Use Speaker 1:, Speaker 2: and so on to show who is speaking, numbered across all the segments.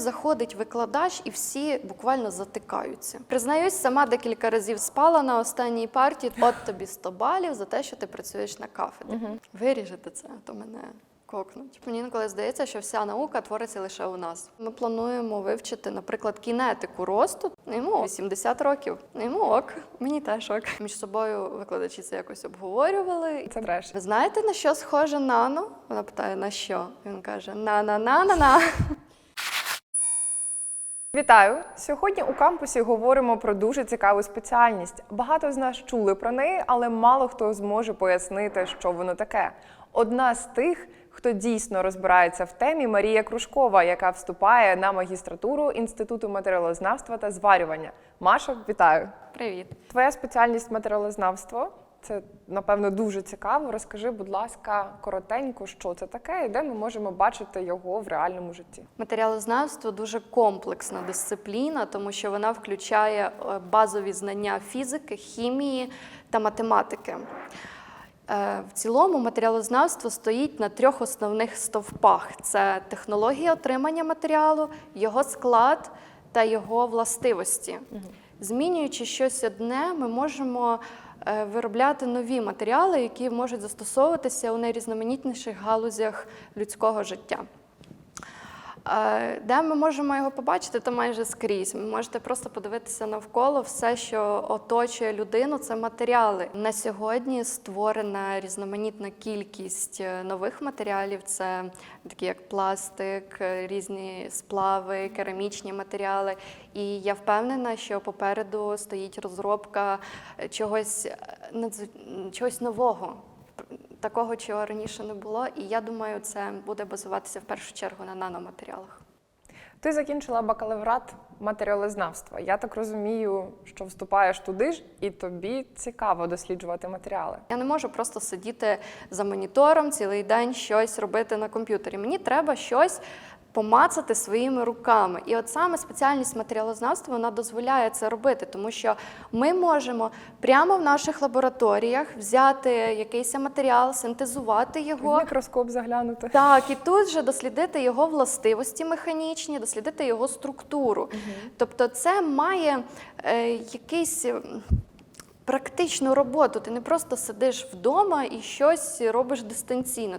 Speaker 1: Заходить викладач, і всі буквально затикаються. Признаюсь, сама декілька разів спала на останній партії. От тобі 100 балів за те, що ти працюєш на кафедрі. Виріжете це, то мене кокнуть. Мені інколи здається, що вся наука твориться лише у нас. Ми плануємо вивчити, наприклад, кінетику росту. Йому 80 років. Йому ок, мені теж ок. Між собою викладачі це якось обговорювали.
Speaker 2: Це треш.
Speaker 1: Ви знаєте, на що схоже нано? Вона питає, на що? Він каже: на-на-на-на-на.
Speaker 2: Вітаю! Сьогодні у кампусі говоримо про дуже цікаву спеціальність. Багато з нас чули про неї, але мало хто зможе пояснити, що воно таке. Одна з тих, хто дійсно розбирається в темі, Марія Кружкова, яка вступає на магістратуру Інституту матеріалознавства та зварювання. Маша, вітаю!
Speaker 1: Привіт.
Speaker 2: Твоя спеціальність матеріалознавство. Це напевно дуже цікаво. Розкажи, будь ласка, коротенько, що це таке, і де ми можемо бачити його в реальному житті.
Speaker 1: Матеріалознавство дуже комплексна дисципліна, тому що вона включає е, базові знання фізики, хімії та математики. Е, В цілому матеріалознавство стоїть на трьох основних стовпах: це технологія отримання матеріалу, його склад та його властивості. Змінюючи щось одне, ми можемо виробляти нові матеріали, які можуть застосовуватися у найрізноманітніших галузях людського життя. Де ми можемо його побачити, то майже скрізь. Ви можете просто подивитися навколо все, що оточує людину, це матеріали. На сьогодні створена різноманітна кількість е, нових матеріалів. Це такі як пластик, е, різні сплави, керамічні матеріали. І я впевнена, що попереду стоїть розробка чогось, е, чогось нового такого, чого раніше не було. І я думаю, це буде базуватися в першу чергу на наноматеріалах.
Speaker 2: Ти закінчила бакалаврат матеріалознавства. Я так розумію, що вступаєш туди ж, і тобі цікаво досліджувати матеріали.
Speaker 1: Я не можу просто сидіти за монітором цілий день щось робити на комп'ютері. Мені треба щось. Помацати своїми руками, і от саме спеціальність матеріалознавства вона дозволяє це робити, тому що ми можемо прямо в наших лабораторіях взяти якийсь матеріал, синтезувати
Speaker 2: В
Speaker 1: його,
Speaker 2: мікроскоп заглянути.
Speaker 1: Так, і тут же дослідити його властивості механічні, дослідити його структуру. Тобто, це має е, якийсь. Практичну роботу, ти не просто сидиш вдома і щось робиш дистанційно.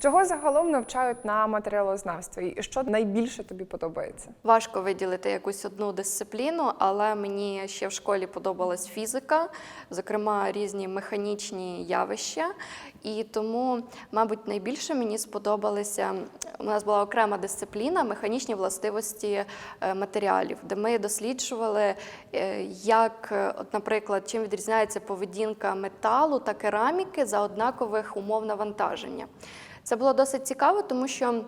Speaker 2: Чого загалом навчають на матеріалознавстві? І що найбільше тобі подобається?
Speaker 1: Важко виділити якусь одну дисципліну, але мені ще в школі подобалась фізика, зокрема різні механічні явища. І тому, мабуть, найбільше мені сподобалися. У нас була окрема дисципліна механічні властивості е, матеріалів, де ми досліджували, е, як, е, от, наприклад, чим відрізняється поведінка металу та кераміки за однакових умов навантаження. Це було досить цікаво, тому що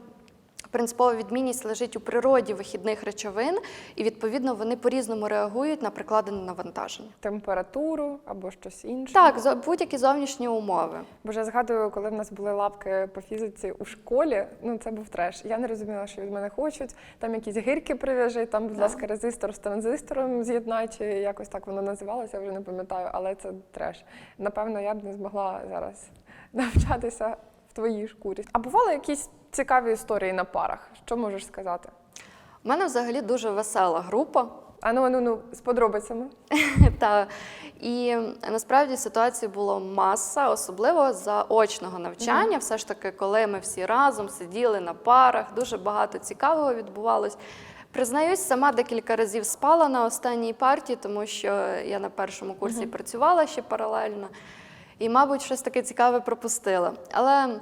Speaker 1: принципова відмінність лежить у природі вихідних речовин, і відповідно вони по-різному реагують на прикладене навантаження.
Speaker 2: Температуру або щось інше?
Speaker 1: Так, будь-які зовнішні умови.
Speaker 2: Бо я згадую, коли в нас були лапки по фізиці у школі, ну це був треш. Я не розуміла, що від мене хочуть. Там якісь гирки прив'яжи, там, будь ласка, резистор з транзистором з'єднай, чи якось так воно називалося, я вже не пам'ятаю, але це треш. Напевно, я б не змогла зараз навчатися в твоїй шкурі. А бували якісь цікаві історії на парах? Що можеш сказати?
Speaker 1: У мене взагалі дуже весела група.
Speaker 2: А ну, ну, ну, з подробицями.
Speaker 1: Та і насправді ситуацій було маса, особливо заочного навчання. Все ж таки, коли ми всі разом сиділи на парах, дуже багато цікавого відбувалось. Признаюсь, сама декілька разів спала на останній партії, тому що я на першому курсі працювала ще паралельно, і, мабуть, щось таке цікаве пропустила. Але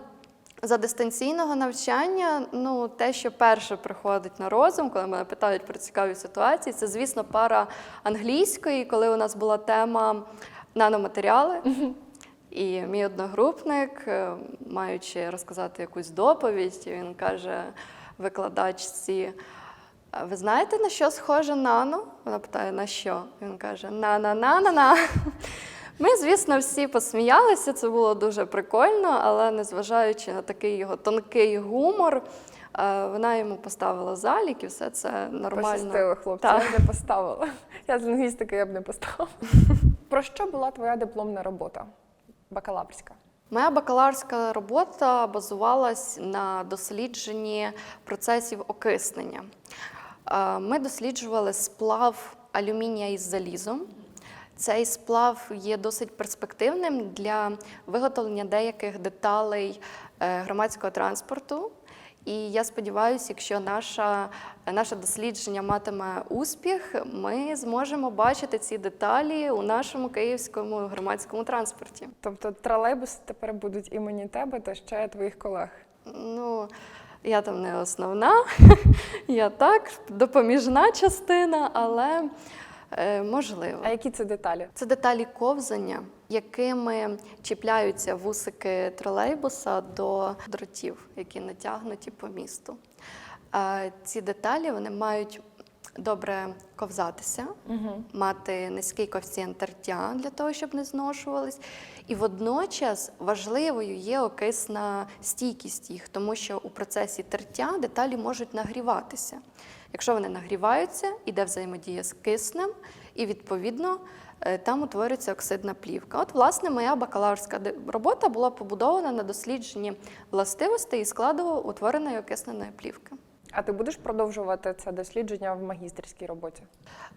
Speaker 1: за дистанційного навчання, ну те, що перше приходить на розум, коли мене питають про цікаві ситуації, це, звісно, пара англійської, коли у нас була тема наноматеріали. І мій одногрупник, е, маючи розказати якусь доповідь, він каже викладачці: ви знаєте, на що схоже нано? Вона питає, на що? Він каже: на-на-на-на-на. Ми, звісно, всі посміялися, це було дуже прикольно, але незважаючи на такий його тонкий гумор, е, вона йому поставила залік і все це нормально.
Speaker 2: Пощастило, хлопці, я б не поставила. Я з лінгвістики я б не поставила. Про що була твоя дипломна робота? Бакалаврська.
Speaker 1: Моя бакалаврська робота базувалась на дослідженні процесів окиснення. Е, Ми досліджували сплав алюмінія із залізом. Цей сплав є досить перспективним для виготовлення деяких деталей е, громадського транспорту. І я сподіваюся, якщо наша, наше дослідження матиме успіх, ми зможемо бачити ці деталі у нашому київському громадському транспорті.
Speaker 2: Тобто тролейбуси тепер будуть імені тебе та ще твоїх колег.
Speaker 1: Ну, я там не основна, я так, допоміжна частина, але е, можливо.
Speaker 2: А які це деталі?
Speaker 1: Це деталі ковзання, якими чіпляються вусики тролейбуса до дротів, які натягнуті по місту. Е, Ці деталі вони мають добре ковзатися, мати низький коефіцієнт тертя для того, щоб не зношувались. І водночас важливою є окисна стійкість їх, тому що у процесі тертя деталі можуть нагріватися. Якщо вони нагріваються, іде взаємодія з киснем, і відповідно е, там утворюється оксидна плівка. От, власне, моя бакалаврська робота була побудована на дослідженні властивостей і складу утвореної окисненої плівки.
Speaker 2: А ти будеш продовжувати це дослідження в магістерській роботі?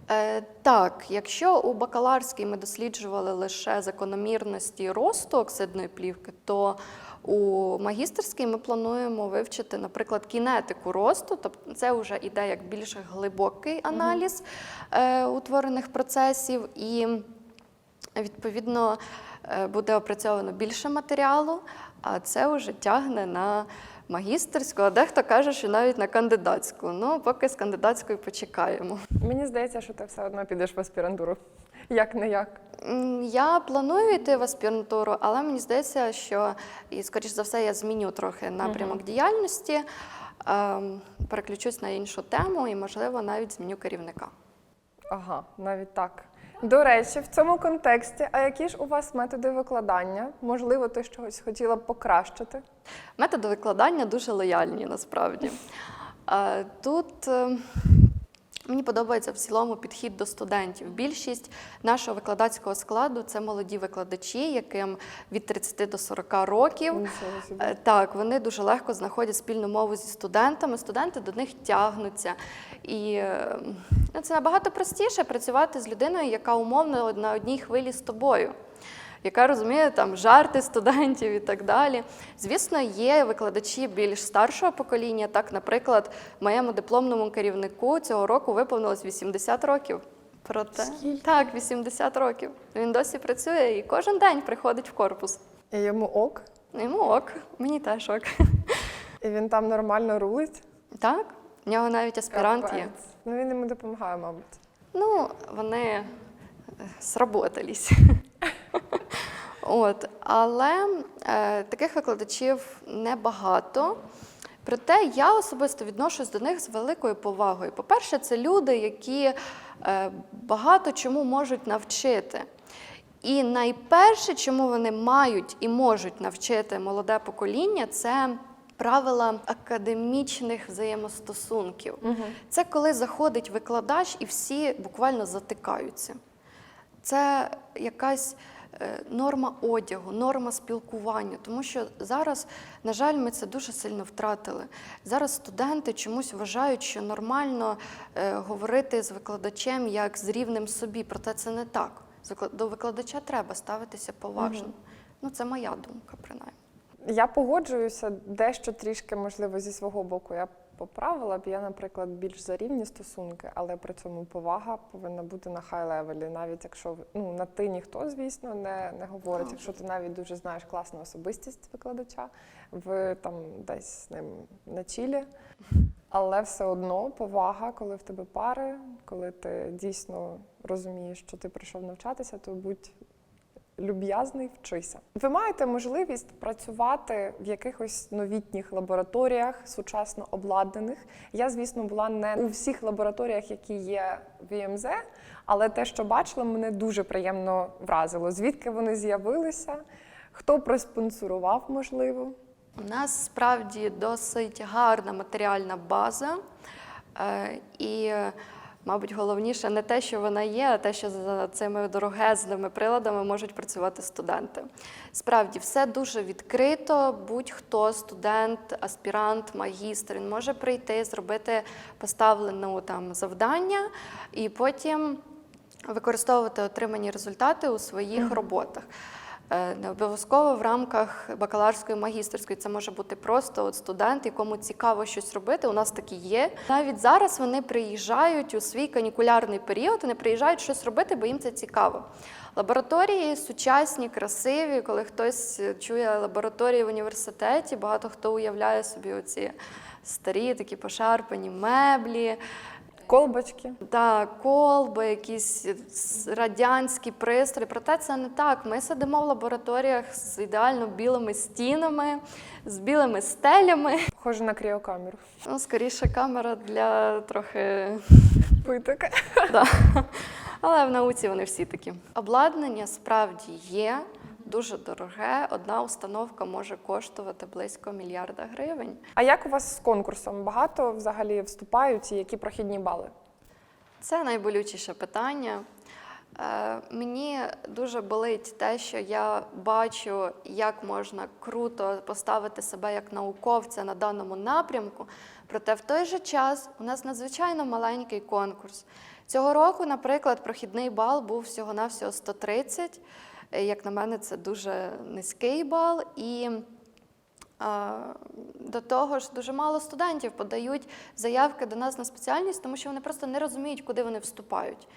Speaker 1: Е, так, якщо у бакалаврській ми досліджували лише закономірності росту оксидної плівки, то у магістерській ми плануємо вивчити, наприклад, кінетику росту, тобто це вже іде як більш глибокий аналіз е, утворених процесів, і відповідно е, буде опрацьовано більше матеріалу, а це вже тягне на магістерську, а дехто каже, що навіть на кандидатську. Ну, поки з кандидатською почекаємо.
Speaker 2: Мені здається, що ти все одно підеш в аспірантуру. Як не як.
Speaker 1: Я планую йти в аспірантуру, але мені здається, що і скоріш за все я зміню трохи напрямок діяльності, ем, переключусь на іншу тему і, можливо, навіть зміню керівника.
Speaker 2: Ага, навіть так. До речі, в цьому контексті, а які ж у вас методи викладання? Можливо, ти щось хотіла б покращити?
Speaker 1: Методи викладання дуже лояльні насправді. Е, Тут е, мені подобається в цілому підхід до студентів. Більшість нашого викладацького складу це молоді викладачі, яким від 30 до 40 років. Е, Так, вони дуже легко знаходять спільну мову зі студентами, студенти до них тягнуться. І е, ну, це набагато простіше працювати з людиною, яка умовно на одній хвилі з тобою. Яка розуміє там жарти студентів і так далі. Звісно, є викладачі більш старшого покоління. Так, наприклад, моєму дипломному керівнику цього року виповнилось 80 років. Проте
Speaker 2: Скільки?
Speaker 1: так, 80 років. Він досі працює і кожен день приходить в корпус.
Speaker 2: І йому ок,
Speaker 1: Йому ок, мені теж ок.
Speaker 2: і він там нормально рулить.
Speaker 1: Так, в нього навіть аспірант є.
Speaker 2: Ну він йому допомагає, мабуть.
Speaker 1: Ну, вони е, сработались. От, але е, таких викладачів небагато. Проте я особисто відношусь до них з великою повагою. По-перше, це люди, які е, багато чому можуть навчити. І найперше, чому вони мають і можуть навчити молоде покоління, це правила академічних взаємостосунків. Це коли заходить викладач і всі буквально затикаються. Це якась норма одягу, норма спілкування, тому що зараз, на жаль, ми це дуже сильно втратили. Зараз студенти чомусь вважають, що нормально е, говорити з викладачем як з рівнем собі, проте це не так. До викладача треба ставитися поважно. Ну, це моя думка, принаймні.
Speaker 2: Я погоджуюся дещо трішки, можливо, зі свого боку. Я поправила б. Я, наприклад, більш за рівні стосунки, але при цьому повага повинна бути на хай левелі. Навіть якщо ну на ти ніхто, звісно, не, не говорить. Якщо ти навіть дуже знаєш класну особистість викладача, ви там десь з ним на чілі. Але все одно повага, коли в тебе пари, коли ти дійсно розумієш, що ти прийшов навчатися, то будь люб'язний, вчися. Ви маєте можливість працювати в якихось новітніх лабораторіях, сучасно обладнаних. Я, звісно, була не у всіх лабораторіях, які є в ІМЗ, але те, що бачила, мене дуже приємно вразило. Звідки вони з'явилися? Хто проспонсорував, можливо?
Speaker 1: У нас справді досить гарна матеріальна база, е, і Мабуть, головніше не те, що вона є, а те, що за цими дорогезними приладами можуть працювати студенти. Справді, все дуже відкрито. Будь-хто студент, аспірант, магістр, він може прийти, зробити поставлену там завдання і потім використовувати отримані результати у своїх роботах. Е, Не обов'язково в рамках бакаларської магістерської. Це може бути просто от студент, якому цікаво щось робити. У нас такі є. Навіть зараз вони приїжджають у свій канікулярний період, вони приїжджають щось робити, бо їм це цікаво. Лабораторії сучасні, красиві. Коли хтось чує лабораторії в університеті, багато хто уявляє собі оці старі, такі пошарпані меблі.
Speaker 2: Колбочки.
Speaker 1: Так, колби, якісь радянські пристрої. Проте це не так. Ми сидимо в лабораторіях з ідеально білими стінами, з білими стелями.
Speaker 2: Схоже на кріокамеру.
Speaker 1: Ну, скоріше, камера для трохи.
Speaker 2: Питок.
Speaker 1: Але в науці вони всі такі. Обладнання справді є. Дуже дороге. Одна установка може коштувати близько мільярда гривень.
Speaker 2: А як у вас з конкурсом? Багато взагалі вступають і які прохідні бали?
Speaker 1: Це найболючіше питання. Е, мені дуже болить те, що я бачу, як можна круто поставити себе як науковця на даному напрямку. Проте в той же час у нас надзвичайно маленький конкурс. Цього року, наприклад, прохідний бал був всього-навсього 130. Е, Як на мене, це дуже низький бал. І До того ж, дуже мало студентів подають заявки до нас на спеціальність, тому що вони просто не розуміють, куди вони вступають.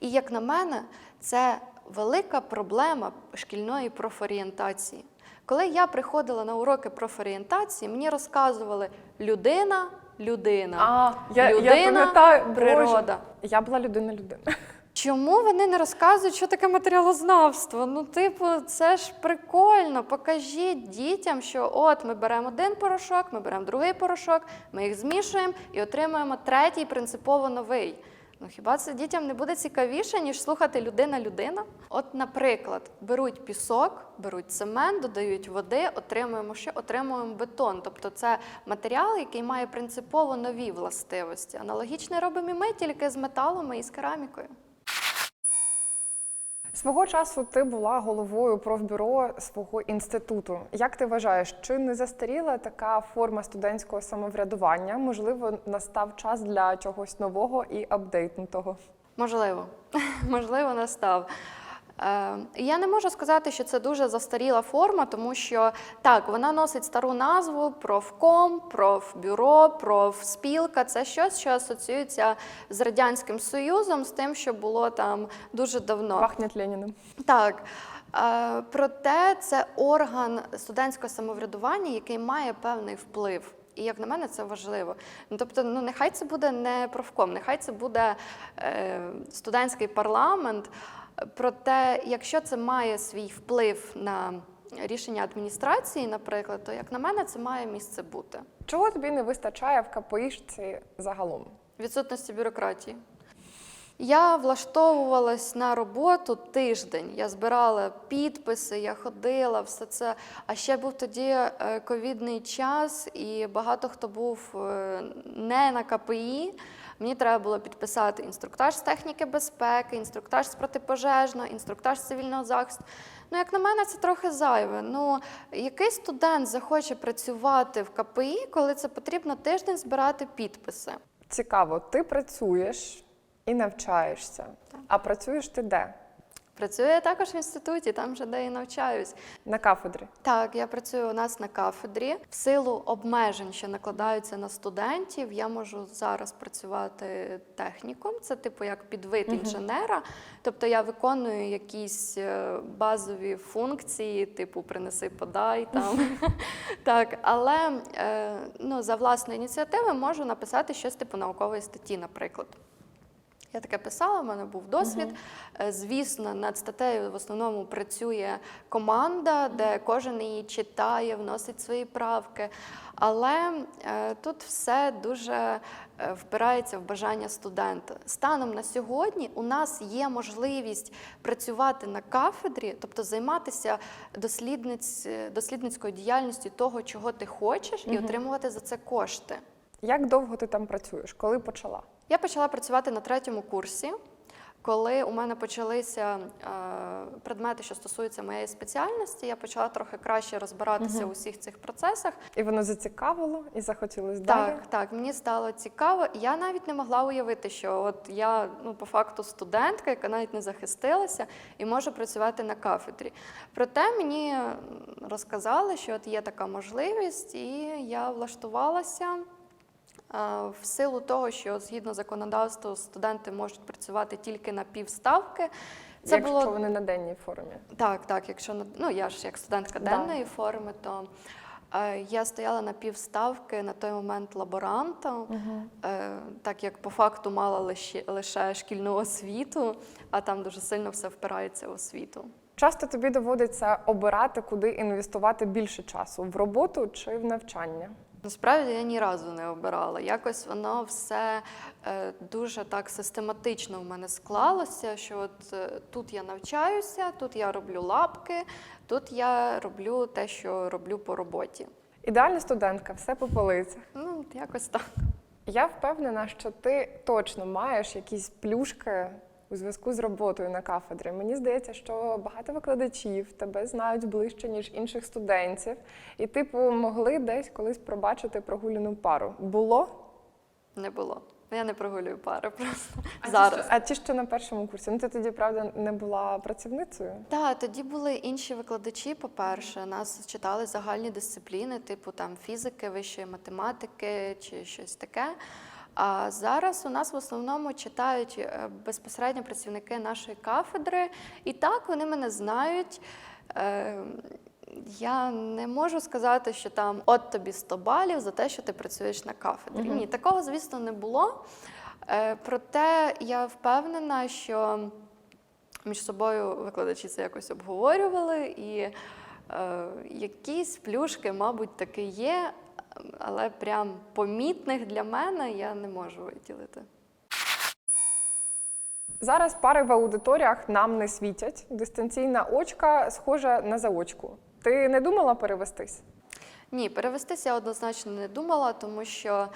Speaker 1: І як на мене, це велика проблема шкільної профорієнтації. Коли я приходила на уроки профорієнтації, мені розказували людина, людина,
Speaker 2: А,
Speaker 1: людина,
Speaker 2: я Боже,
Speaker 1: природа.
Speaker 2: Я була людина-людина.
Speaker 1: Чому вони не розказують, що таке матеріалознавство? Ну, типу, це ж прикольно. Покажіть дітям, що от ми беремо один порошок, ми беремо другий порошок, ми їх змішуємо і отримуємо третій принципово новий. Ну хіба це дітям не буде цікавіше, ніж слухати людина-людина? От, наприклад, беруть пісок, беруть цемент, додають води, отримуємо що? Отримуємо бетон. Тобто це матеріал, який має принципово нові властивості. Аналогічне робимо і ми, тільки з металами і з керамікою.
Speaker 2: Свого часу ти була головою профбюро свого інституту. Як ти вважаєш, чи не застаріла така форма студентського самоврядування? Можливо, настав час для чогось нового і апдейтнутого?
Speaker 1: Можливо, можливо, настав. Е, Я не можу сказати, що це дуже застаріла форма, тому що так, вона носить стару назву профком, профбюро, профспілка. Це щось, що асоціюється з Радянським Союзом, з тим, що було там дуже давно.
Speaker 2: Пахнет Леніним.
Speaker 1: Так. Е, Проте це орган студентського самоврядування, який має певний вплив. І як на мене, це важливо. Ну, тобто, ну нехай це буде не профком, нехай це буде е, студентський парламент. Проте, якщо це має свій вплив на рішення адміністрації, наприклад, то як на мене, це має місце бути.
Speaker 2: Чого тобі не вистачає в КПІшці загалом?
Speaker 1: Відсутності бюрократії. Я влаштовувалась на роботу тиждень. Я збирала підписи, я ходила, все це. А ще був тоді е, ковідний час, і багато хто був е, не на КПІ. Мені треба було підписати інструктаж з техніки безпеки, інструктаж з протипожежного, інструктаж з цивільного захисту. Ну, як на мене, це трохи зайве. Ну, який студент захоче працювати в КПІ, коли це потрібно тиждень збирати підписи?
Speaker 2: Цікаво, ти працюєш і навчаєшся. А працюєш ти де?
Speaker 1: Працюю я також в інституті, там же де і навчаюсь.
Speaker 2: На кафедрі.
Speaker 1: Так, я працюю у нас на кафедрі. В силу обмежень, що накладаються на студентів, я можу зараз працювати техніком. Це типу як підвид інженера. Тобто я виконую якісь е, базові функції, типу принеси, подай там. так, але е, ну, за власної ініціативи можу написати щось типу наукової статті, наприклад. Я таке писала, в мене був досвід. Е, Звісно, над статтею в основному працює команда, де кожен її читає, вносить свої правки. Але е, тут все дуже е, впирається в бажання студента. Станом на сьогодні у нас є можливість працювати на кафедрі, тобто займатися дослідниць, дослідницькою діяльністю того, чого ти хочеш, і отримувати за це кошти.
Speaker 2: Як довго ти там працюєш? Коли почала?
Speaker 1: Я почала працювати на третьому курсі, коли у мене почалися е, предмети, що стосуються моєї спеціальності. Я почала трохи краще розбиратися у всіх цих процесах.
Speaker 2: І воно зацікавило і захотілося далі.
Speaker 1: Так, так, мені стало цікаво. Я навіть не могла уявити, що от я ну по факту студентка, яка навіть не захистилася, і можу працювати на кафедрі. Проте мені розказали, що от є така можливість, і я влаштувалася. В силу того, що згідно законодавства студенти можуть працювати тільки на півставки. Це
Speaker 2: Якщо
Speaker 1: було
Speaker 2: вони на денній формі.
Speaker 1: так, так. Якщо на- ну я ж як студентка
Speaker 2: Да.
Speaker 1: денної форми, то е, я стояла на півставки на той момент лаборанта, е, так як по факту мала лише, лише шкільну освіту, а там дуже сильно все впирається в освіту.
Speaker 2: Часто тобі доводиться обирати, куди інвестувати більше часу в роботу чи в навчання.
Speaker 1: Насправді я ні разу не обирала. Якось воно все е, дуже так систематично в мене склалося, що от е, тут я навчаюся, тут я роблю лапки, тут я роблю те, що роблю по роботі.
Speaker 2: Ідеальна студентка, все по полицях.
Speaker 1: Ну, якось так.
Speaker 2: Я впевнена, що ти точно маєш якісь плюшки у зв'язку з роботою на кафедрі. Мені здається, що багато викладачів тебе знають ближче, ніж інших студентів, і типу могли десь колись пробачити прогуляну пару. Було?
Speaker 1: Не було. Я не прогулюю пари просто
Speaker 2: А
Speaker 1: зараз.
Speaker 2: Ті, що, а ті, що на першому курсі, ну ти тоді правда не була працівницею?
Speaker 1: Так, тоді були інші викладачі. По-перше, нас читали загальні дисципліни, типу там фізики, вищої математики чи щось таке. А зараз у нас в основному читають е, безпосередньо працівники нашої кафедри, і так вони мене знають. Е, Я не можу сказати, що там от тобі 100 балів за те, що ти працюєш на кафедрі. Ні, такого, звісно, не було. Е, Проте я впевнена, що між собою викладачі це якось обговорювали, і е, якісь плюшки, мабуть, таки є, але прям помітних для мене я не можу виділити.
Speaker 2: Зараз пари в аудиторіях нам не світять. Дистанційна очка схожа на заочку. Ти не думала перевестись?
Speaker 1: Ні, перевестися я однозначно не думала, тому що,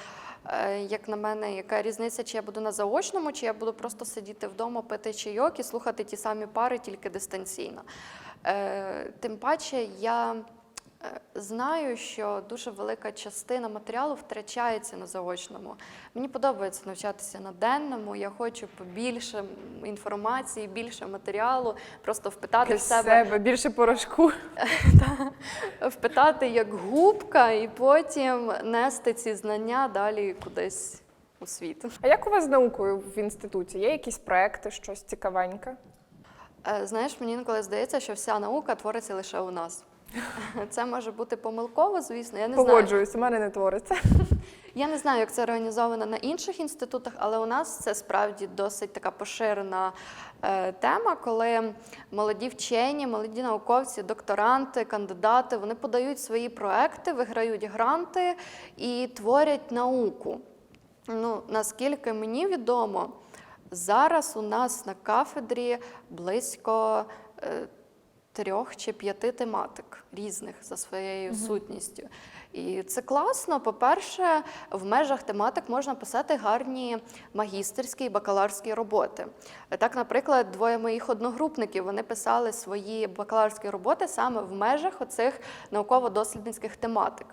Speaker 1: е, як на мене, яка різниця, чи я буду на заочному, чи я буду просто сидіти вдома, пити чайок і слухати ті самі пари, тільки дистанційно. Е, Тим паче я знаю, що дуже велика частина матеріалу втрачається на заочному. Мені подобається навчатися на денному. Я хочу побільше інформації, більше матеріалу, просто впитати в себе
Speaker 2: себе більше порошку.
Speaker 1: впитати як губка, і потім нести ці знання далі кудись у світ.
Speaker 2: А як у вас з наукою в інституті? Є якісь проекти, щось цікавеньке?
Speaker 1: Е, Знаєш, мені інколи здається, що вся наука твориться лише у нас. Це може бути помилково, звісно. Я не.
Speaker 2: Погоджуюсь, у мене не твориться.
Speaker 1: Я не знаю, як це організовано на інших інститутах, але у нас це справді досить така поширена е, тема, коли молоді вчені, молоді науковці, докторанти, кандидати вони подають свої проекти, виграють гранти і творять науку. Ну, наскільки мені відомо, зараз у нас на кафедрі близько е, трьох чи п'яти тематик різних за своєю сутністю. І це класно. По-перше, в межах тематик можна писати гарні магістерські і бакаларські роботи. Так, наприклад, двоє моїх одногрупників вони писали свої бакаларські роботи саме в межах оцих науково-дослідницьких тематик.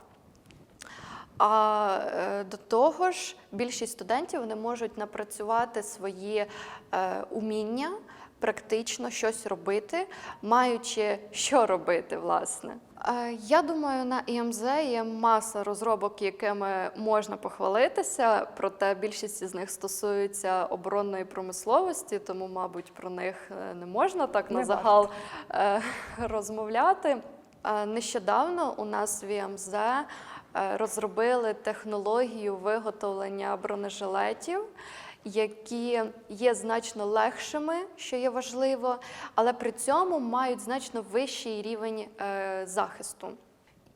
Speaker 1: А е, до того ж, більшість студентів вони можуть напрацювати свої е, уміння, практично щось робити, маючи що робити, власне. Е, Я думаю, на ІМЗ є маса розробок, якими можна похвалитися, проте більшість з них стосуються оборонної промисловості, тому, мабуть, про них е, не можна так на загал е, розмовляти. Нещодавно у нас в ІМЗ розробили технологію виготовлення бронежилетів, які є значно легшими, що є важливо, але при цьому мають значно вищий рівень е, захисту.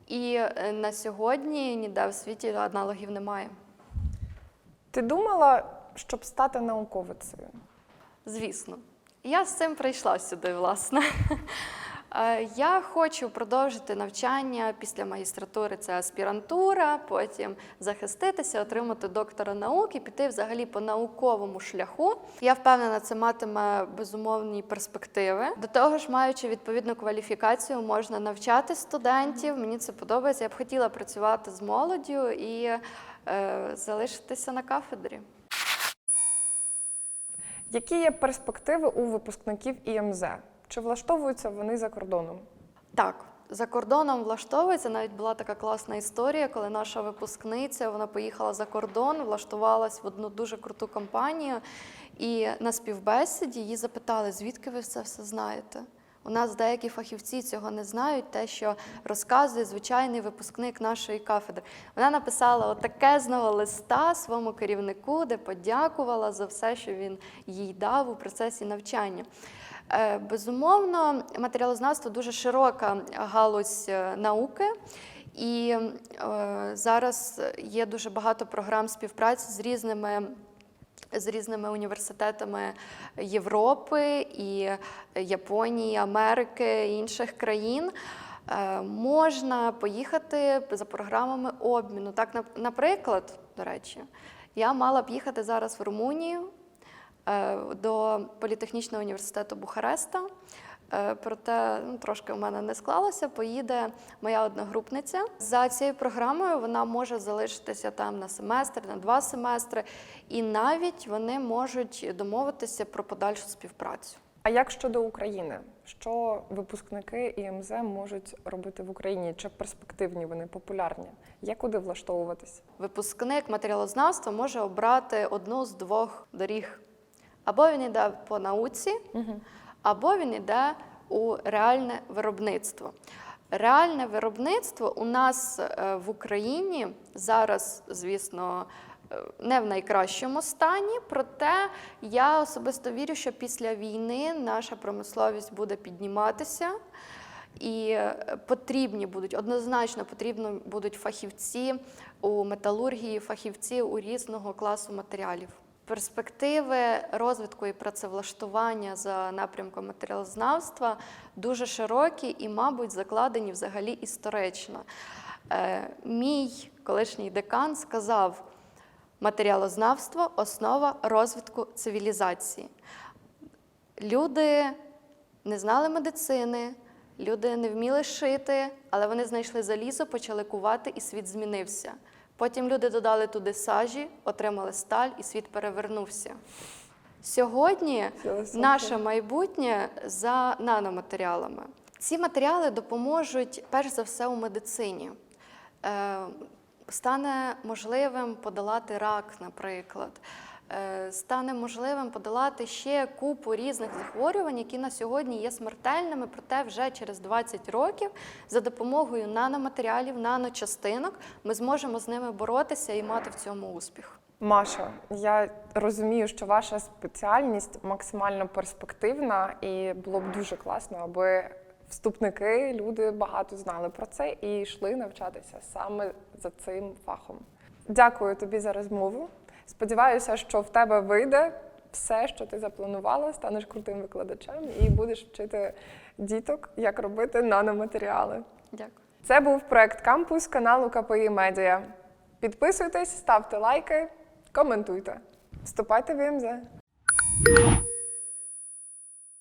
Speaker 1: І е, на сьогодні ніде в світі аналогів немає.
Speaker 2: Ти думала, щоб стати науковицею?
Speaker 1: Звісно. Я з цим прийшла сюди, власне. Е, Я хочу продовжити навчання після магістратури, це аспірантура, потім захиститися, отримати доктора наук і піти взагалі по науковому шляху. Я впевнена, це матиме безумовні перспективи. До того ж, маючи відповідну кваліфікацію, можна навчати студентів. Мені це подобається. Я б хотіла працювати з молоддю і е, залишитися на кафедрі.
Speaker 2: Які є перспективи у випускників ІМЗ? Чи влаштовуються вони за кордоном?
Speaker 1: Так, за кордоном влаштовується. Навіть була така класна історія, коли наша випускниця вона поїхала за кордон, влаштувалась в одну дуже круту компанію. І на співбесіді її запитали, звідки ви це все знаєте. У нас деякі фахівці цього не знають, те, що розказує звичайний випускник нашої кафедри. Вона написала отакезного листа своєму керівнику, де подякувала за все, що він їй дав у процесі навчання. Е, Безумовно, матеріалознавство дуже широка галузь е, науки, і е, зараз є дуже багато програм співпраці з різними. З різними університетами Європи і Японії, Америки інших країн Е, можна поїхати за програмами обміну. Так, нап- наприклад, до речі, я мала б їхати зараз в Румунію до політехнічного університету Бухареста. Е, Проте ну, трошки в мене не склалося. Поїде моя одногрупниця. За цією програмою вона може залишитися там на семестр, на два семестри, і навіть вони можуть домовитися про подальшу співпрацю.
Speaker 2: А як щодо України? Що випускники ІМЗ можуть робити в Україні? Чи перспективні вони популярні? Є куди влаштовуватись?
Speaker 1: Випускник матеріалознавства може обрати одну з двох доріг. Або він йде по науці, або він йде у реальне виробництво. Реальне виробництво у нас е, в Україні зараз, звісно, е, не в найкращому стані, проте я особисто вірю, що після війни наша промисловість буде підніматися. І е, потрібні будуть однозначно потрібно будуть фахівці у металургії, фахівці у різного класу матеріалів. Перспективи розвитку і працевлаштування за напрямком матеріалознавства дуже широкі і, мабуть, закладені взагалі історично. Е, Мій колишній декан сказав: матеріалознавство основа розвитку цивілізації. Люди не знали медицини, люди не вміли шити, але вони знайшли залізо, почали кувати, і світ змінився. Потім люди додали туди сажі, отримали сталь, і світ перевернувся. Сьогодні наше майбутнє за наноматеріалами. Ці матеріали допоможуть перш за все у медицині. Е, Стане можливим подолати рак, наприклад. Е, Стане можливим подолати ще купу різних захворювань, які на сьогодні є смертельними, проте вже через 20 років за допомогою наноматеріалів, наночастинок ми зможемо з ними боротися і мати в цьому успіх.
Speaker 2: Маша, я розумію, що ваша спеціальність максимально перспективна, і було б дуже класно, аби вступники, люди багато знали про це і йшли навчатися саме за цим фахом. Дякую тобі за розмову. Сподіваюся, що в тебе вийде все, що ти запланувала, станеш крутим викладачем і будеш вчити діток, як робити наноматеріали.
Speaker 1: Дякую.
Speaker 2: Це був проект кампус каналу КПІ Медіа. Підписуйтесь, ставте лайки, коментуйте. Вступайте в ІМЗ.